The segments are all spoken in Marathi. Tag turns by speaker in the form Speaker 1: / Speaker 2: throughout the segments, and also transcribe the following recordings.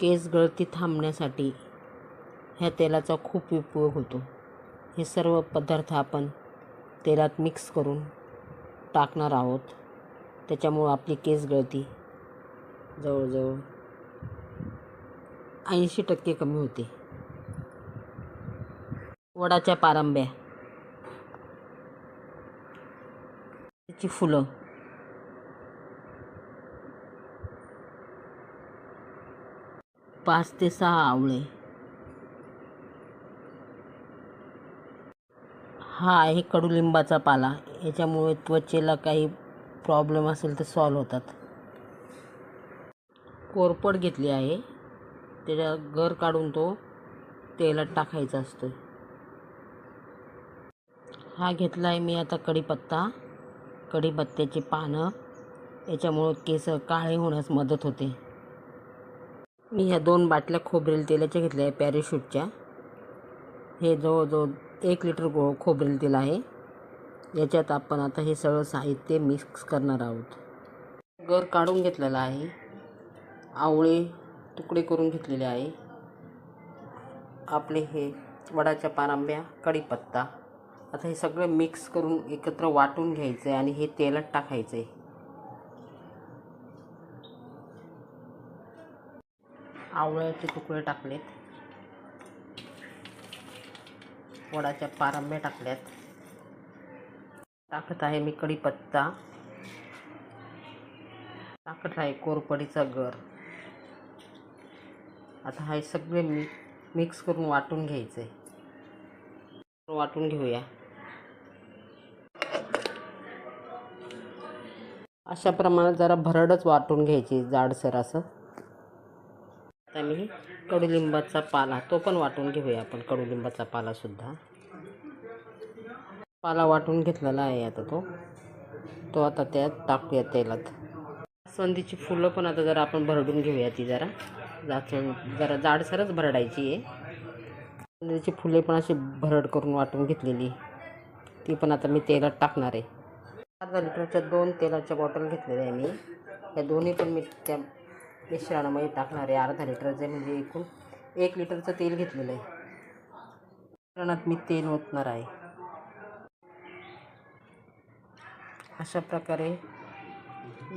Speaker 1: केस गळती थांबण्यासाठी ह्या तेलाचा खूप उपयोग होतो. हे सर्व पदार्थ आपण तेलात मिक्स करून टाकणार आहोत. त्याच्यामुळं आपली केस गळती जवळजवळ ऐंशी टक्के कमी होते. वडाच्या पारंब्या त्याची फुलं पाच ते सहा आवळे. हा आहे कडुलिंबाचा पाला. याच्यामुळे त्वचेला काही प्रॉब्लेम असेल तर सॉल्व होतात. कोरपड घेतली आहे. त्याच्या गर काढून तो तेलात टाकायचा असतो हा घेतला आहे मी आता कढीपत्ता कढीपत्त्याची पानं. याच्यामुळं केस काळे होण्यास मदत होते. मी ह्या दोन बाटल्या खोबरेल तेलाच्या घेतल्या आहे पॅरेशूटच्या. हे जवळजवळ एक लिटर गो खोबरेल तेल आहे. याच्यात आपण आता हे सगळं साहित्य मिक्स करणार आहोत. गर काढून घेतलेला आहे. आवळे तुकडे करून घेतलेले आहे. आपले हे वडाच्या पारांब्या कढीपत्ता. आता हे सगळं मिक्स करून एकत्र वाटून घ्यायचं आहे आणि हे तेलात टाकायचं आहे आवळ्याचे तुकडे टाकलेत. वडाच्या पारंब्या टाकल्यात. टाकत आहे मी कढीपत्ता. टाकत आहे कोरपडीचा गर. आता हे सगळे मी मिक्स करून वाटून घ्यायचे. वाटून घेऊया. अशा प्रमाणात जरा भरडच वाटून घ्यायची जाडसर असं. आता मी कडुलिंबाचा पाला तो पण वाटून घेऊया आपण कडुलिंबाचा पालासुद्धा पाला वाटून घेतलेला आहे आता तो. तो आता त्यात टाकूया तेलात. जास्वंदीची फुलं पण आता जरा आपण भरडून घेऊया ती जरा. जास्वंद जरा जाडसरच भरडायची आहे. जास्वंदीची फुले पण अशी भरड करून वाटून घेतलेली. ती पण आता मी तेलात टाकणार आहे. अर्धा लिटरच्या दोन तेलाच्या बॉटल घेतलेल्या आहे मी. या दोन्ही पण मी त्या मिश्रणामध्ये टाकणार आहे अर्धा लिटरचे म्हणजे एकूण एक लिटरचं तेल घेतलेलं आहे. मिश्रणात मी तेल ओतणार आहे. अशा प्रकारे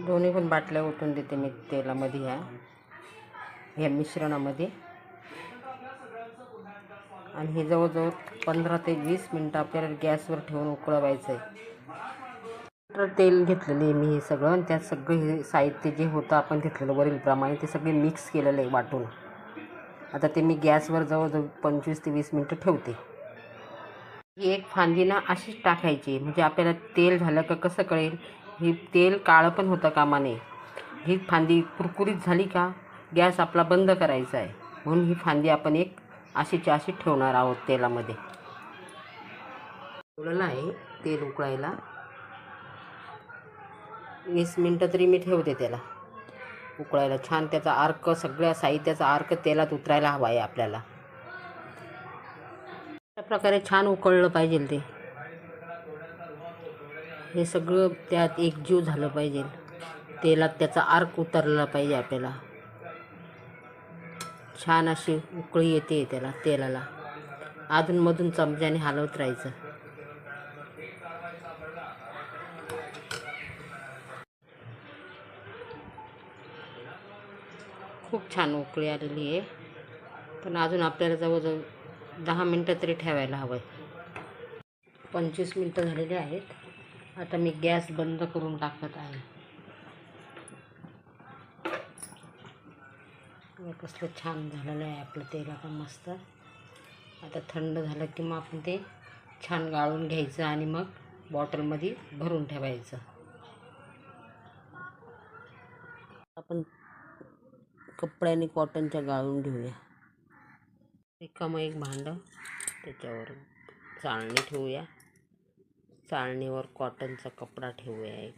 Speaker 1: दोन्ही पण बाटल्या ओतून देते मी तेलामध्ये ह्या. ह्या मिश्रणामध्ये. आणि हे जवळजवळ पंधरा ते वीस मिनटं आपल्याला गॅसवर ठेवून उकळवायचं आहे. तेल घेतलेलं आहे मी हे सगळं आणि त्यात सगळं हे साहित्य जे होतं आपण घेतलेलं वरीलप्रमाणे ते सगळे मिक्स केलेलं आहे वाटून. आता ते मी गॅसवर जवळजवळ पंचवीस ते वीस मिनटं ठेवते. ही एक फांदी ना अशीच टाकायची म्हणजे आपल्याला तेल झालं का कसं कळेल? हे तेल काळं पण होतं कामा नये ही फांदी कुरकुरीत झाली का? गॅस आपला बंद करायचा आहे. म्हणून ही फांदी आपण एक अशीची अशी ठेवणार आहोत तेलामध्ये. ठेवलेलं आहे तेल उकळायला. वीस मिनटं तरी मी ठेवते त्याला. उकळायला. छान त्याचा अर्क सगळ्या साहित्याचा अर्क तेलात उतरायला हवा आहे आपल्याला. अशा प्रकारे छान उकळलं पाहिजे ते. हे सगळं त्यात एकजीव झालं पाहिजे. तेलात त्याचा अर्क उतरला पाहिजे आपल्याला. छान अशी उकळी येते त्याला तेलाला. अधूनमधून चमच्याने हलवत राहायचं. खूप छान उकळी आलेली आहे. पण अजून आपल्याला जवळजवळ दहा मिनटं तरी ठेवायला हवं आहे पंचवीस मिनटं झालेली आहेत. आता मी गॅस बंद करून टाकत आहे. कसलं छान झालेलं आहे आपलं तेल आता मस्त. आता थंड झालं की मग आपण ते छान गाळून घ्यायचं आणि मग बॉटलमध्ये भरून ठेवायचं. आपण कपड्याने कॉटनच्या गाळून घेऊया. रिकामं एक भांडं त्याच्यावर चाळणी ठेवूया. चाळणीवर कॉटनचा कपडा ठेवूया एक.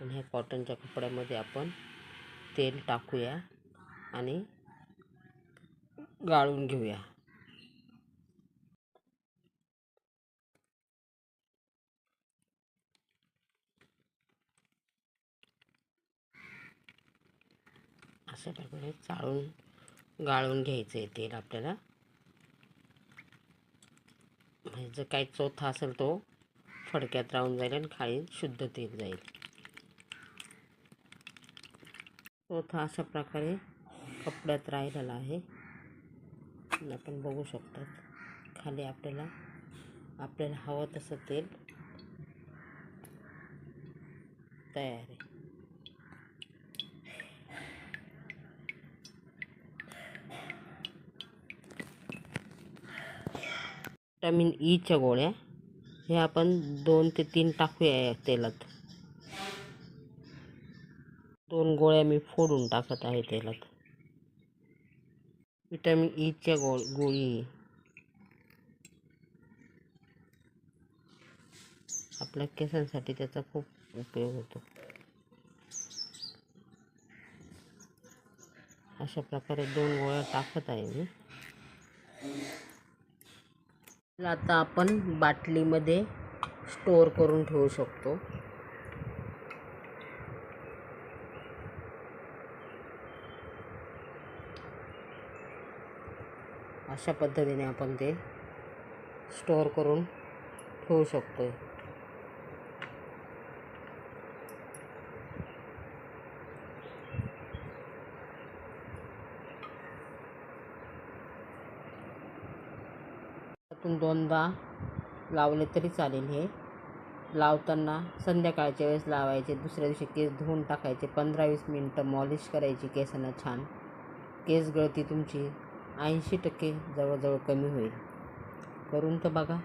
Speaker 1: आणि ह्या कॉटनच्या कपड्यामध्ये आपण तेल टाकूया आणि गाळून घेऊया. अशा प्रकारे चाळून गाळून घ्यायचं आहे तेल आपल्याला. म्हणजे जर काही चोथा असेल तो फडक्यात राहून जाईल आणि खाली शुद्ध तेल जाईल. चोथा अशा प्रकारे कपड्यात राहिलेला आहे. आपण बघू शकतात. खाली आपल्याला आपल्याला हवं तसं तेल तयार आहे. विटॅमिन ईच्या e गोळ्या हे आपण दोन ते तीन टाकूया या तेलात. दोन गोळ्या मी फोडून टाकत आहे तेलात. विटॅमिन ईच्या e गो गोळी. आपल्या केसांसाठी त्याचा खूप उपयोग होतो. अशा प्रकारे दोन गोळ्या टाकत आहे मी. आता आपण बाटलीमध्ये स्टोअर करून ठेवू शकतो. अशा पद्धतीने आपण ते स्टोअर करून ठेवू शकतो त्यातून दोनदा लावले तरी चालेल हे. लावताना संध्याकाळच्या वेळेस लावायचे दुसऱ्या दिवशी केस धुवून टाकायचे पंधरा वीस मिनटं मॉलिश करायची केसांना छान. केस गळती तुमची ऐंशी टक्के जवळजवळ कमी होईल. करून तर बघा.